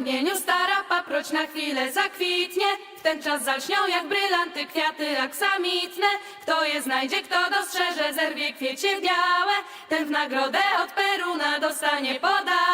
pragnieniu stara paproć na chwilę zakwitnie. W ten czas zalśnią jak brylanty kwiaty aksamitne. Kto je znajdzie, kto dostrzeże, zerwie kwiecie białe. Ten w nagrodę od Peruna dostanie podanie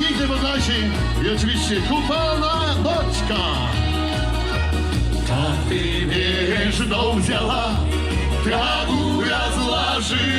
Nigdy Wodlasi i oczywiście kupana boczka. Tak ty wiesz, dom wzięła, trawu rozłożyła.